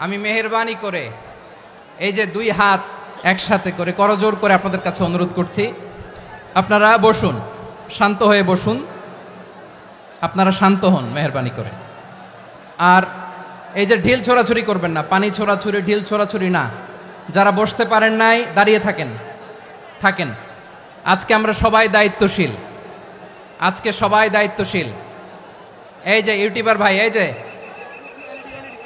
আমি মেহেরবানি করে এই যে দুই হাত একসাথে করে করজোর করে আপনাদের কাছে অনুরোধ করছি। আপনারা বসুন, শান্ত হয়ে বসুন। আপনারা শান্ত হন মেহরবানি করে। আর এই যে ঢিল ছোড়াছুরি করবেন না, পানি ছোড়াছুরি ঢিল ছোড়াছুরি না। যারা বসতে পারেন নাই, দাঁড়িয়ে থাকেন। থাকেন। আজকে আমরা সবাই দায়িত্বশীল। আজকে সবাই দায়িত্বশীল। এই যে ইউটিউবার ভাই, এই যে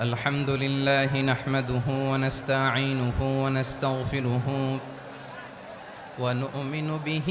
الحمد لله نحمده ونستعينه ونستغفره ونؤمن به